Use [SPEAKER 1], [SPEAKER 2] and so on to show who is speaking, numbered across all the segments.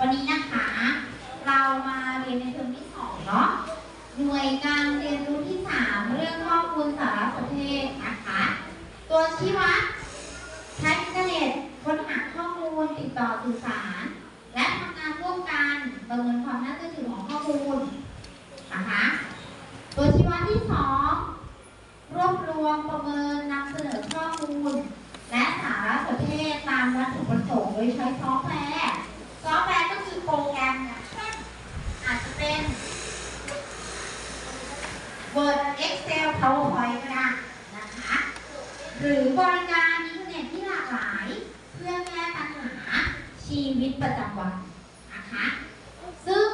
[SPEAKER 1] วันนี้นะคะ เรามาเรียนในเทอมที่สองเนาะหน่วยการเรียนรู้ที่สามเรื่องข้อมูลสารสนเทศนะคะ ตัวชี้วัดใช้อินเทอร์เน็ตค้นหาข้อมูลติดต่อสื่อสาร และทำงานร่วมกันประเมินความน่าเชื่อถือของข้อมูลนะคะตัวชี้วัดที่สองรวบรวมประเมินนำเสนอข้อมูล และสารสนเทศตามวัตถุประสงค์โดยใช้ซอฟต์แวร์ ซอฟต์แวร์ก็คือโปรแกรมอย่างเช่นอาจจะเป็น Word Excel PowerPoint ก็ได้นะคะ หรือบริการอินเทอร์เน็ตที่หลากหลาย เพื่อแก้ปัญหาชีวิตประจำวันนะคะซึ่ง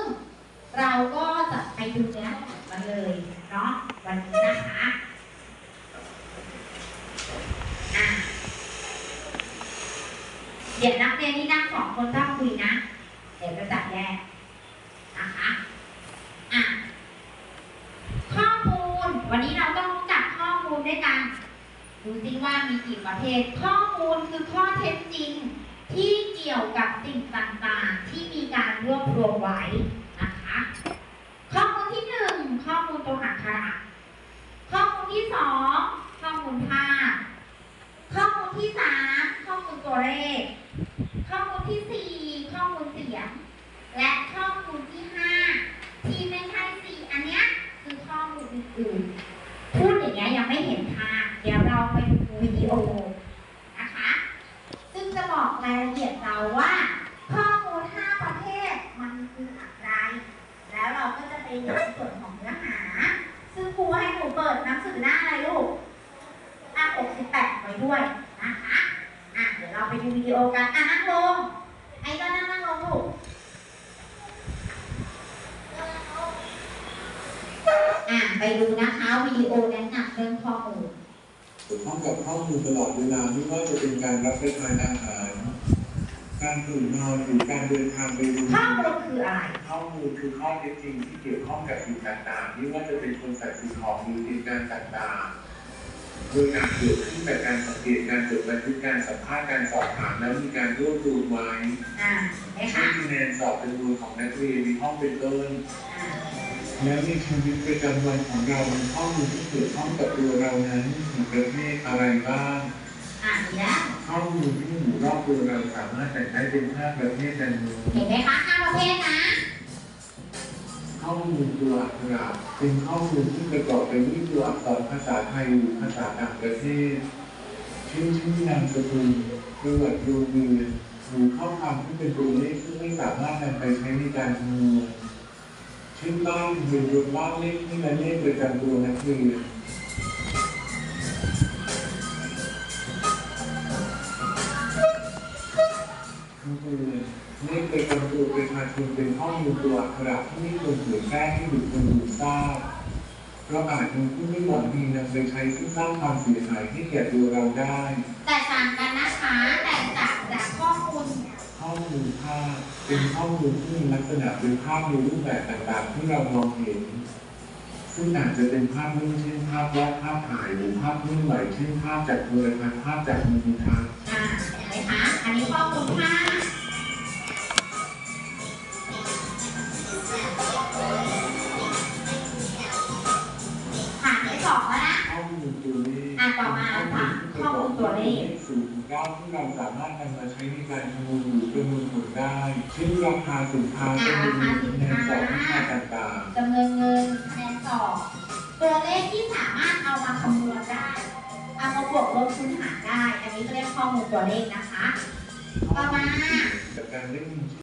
[SPEAKER 1] เราก็จะไปดูเนื้อหากันเลยเนาะวันนี้นะคะเดี๋ยวนักเรียนที่นั่งสองคนต้องคุยนะ เดี๋ยวจะจัดแยกนะคะอะ ข้อมูล วันนี้เราต้องรู้จักข้อมูลด้วยกัน ดูซิว่ามีกี่ประเภท ข้อมูลคือข้อเท็จจริง ที่เกี่ยวกับสิ่งต่างๆ ที่มีการรวบรวมไว้นะคะ ข้อมูลที่หนึ่งข้อมูลตัวอักขระข้อมูลที่สองข้อมูลภาพข้อมูลที่สามข้อมูลตัวเลข ข้อมูลที่สี่ข้อมูลเสียง และข้อมูลที่ห้าที่ไม่ใช่สี่อันนี้คือข้อมูลอื่นๆพูดอย่างเงี้ยยังไม่เห็นทางเดี๋ยวเราไปดูวิดีโอนะคะ ซึ่งจะบอกรายละเอียดเรา ว่า ข้อมูล 5 ประเภทมันคืออะไร แล้วเราก็จะไปเรียนส่วนของเนื้อหา ซึ่งครูให้หนูเปิดหนังสือหน้าอะไรลูกหน้า68 ไว้ด้วยนะคะอะเดี๋ยวเราไปดูวิดีโอกันอะนั่งลง ไอ้ก็นั่งนั่งลงลูกอะไปดูนะคะวิดีโอแนะนำเรื่องข้อมูล
[SPEAKER 2] เกี่ยวข้องกับข้อมูลตลอดเวลาไม่ว่าจะเป็นการรับประทานอาหาร การตื่นนอนหรือการเดินทางไปดู
[SPEAKER 1] ข้อมูลคืออะไร
[SPEAKER 2] ข้อมูลคือข้อเท็จจริงที่เกี่ยวข้องกับสิ่งต่างๆไม่ว่าจะเป็นคนสัตว์สิ่งของหรือเหตุการณ์ต่างๆโดยการเกิดขึ้นจากการสังเกตการจดบันทึกการสัมภาษณ์การสอบถามแล้วมีการรวบรวมไว้
[SPEAKER 1] อ่าเห็นไหม
[SPEAKER 2] ให้
[SPEAKER 1] คะ
[SPEAKER 2] คะแนนสอบจำนวนของนักเรียนในห้องเป็นต้น
[SPEAKER 1] อ่า
[SPEAKER 2] แล้วในชีวิตประจำวันของเรามีข้อมูลที่เกี่ยวข้องกับตัวเรานั้นมีประเภทอะไรบ้าง
[SPEAKER 1] อ่าดีแล้ว
[SPEAKER 2] ข้อมูลที่อยู่รอบตัวเราสามารถแบ่งได้เป็นห้าประเภทดังนี้
[SPEAKER 1] เห็นไหมคะห้าประเภทนะ
[SPEAKER 2] ข้อมูลตัวอักขรเป็นข้อมูลที่ประกอบไปด้วยตัวอักษรภาษาไทยหรือภาษาต่างประเทศเช่นชื่อนามสกุลประวัติโรงเรียนหรือข้อความที่เป็นตัวเลขที่ไม่สามารถนำไปใช้ในการคำนวณเช่นบ้านทะเบียนบ้านเลขที่และเลขประจำตัวนักเรียน คือเลขประจำตัวเประชาชนเป็นข้อมูลตัวอักขระที่ไม่ควรเผยแพร่ให้บุคคลอื่นทราบเพราะอาจมีผู้ไม่หวังดีนำไปใช้เพื่อสร้างความเสียหายให้แก่ตัวเราได้
[SPEAKER 1] แตกต่างกันนะคะแตกต่างจากข้อมูล
[SPEAKER 2] ข้อมูลภาพเป็นข้อมูลที่มีลักษณะเป็นภาพในรูปแบบต่างๆ ที่เรามองเห็น ซึ่งอาจจะเป็นภาพนิ่งเช่นภาพวาดภาพถ่ายหรือภาพเคลื่อนไหวเช่นภาพจากโทรทัศน์ภาพจากมือถือ
[SPEAKER 1] อ่าเห็นไหมคะอันนี้ข้อมูล
[SPEAKER 2] ตัวเลข
[SPEAKER 1] อะต่อมาค่ะข้อมูลตัวเลข
[SPEAKER 2] สูงก้าที่เราสามารถนำมาใช้ในการคำนวณหรือประเมินผลได้เช่นราคาสินค้าจำนวนเงินคะแนนสอบวิชาต่าง
[SPEAKER 1] จำนวนเงินคะแนนสอบตัวเลขที่สามารถเอามาคำนวณได้เอามาบวกลบคูณหารได้ อันนี้ก็เรียกข้อมูลตัวเลขนะคะ
[SPEAKER 2] ๆ
[SPEAKER 1] ต่อมา
[SPEAKER 2] จากการเล่น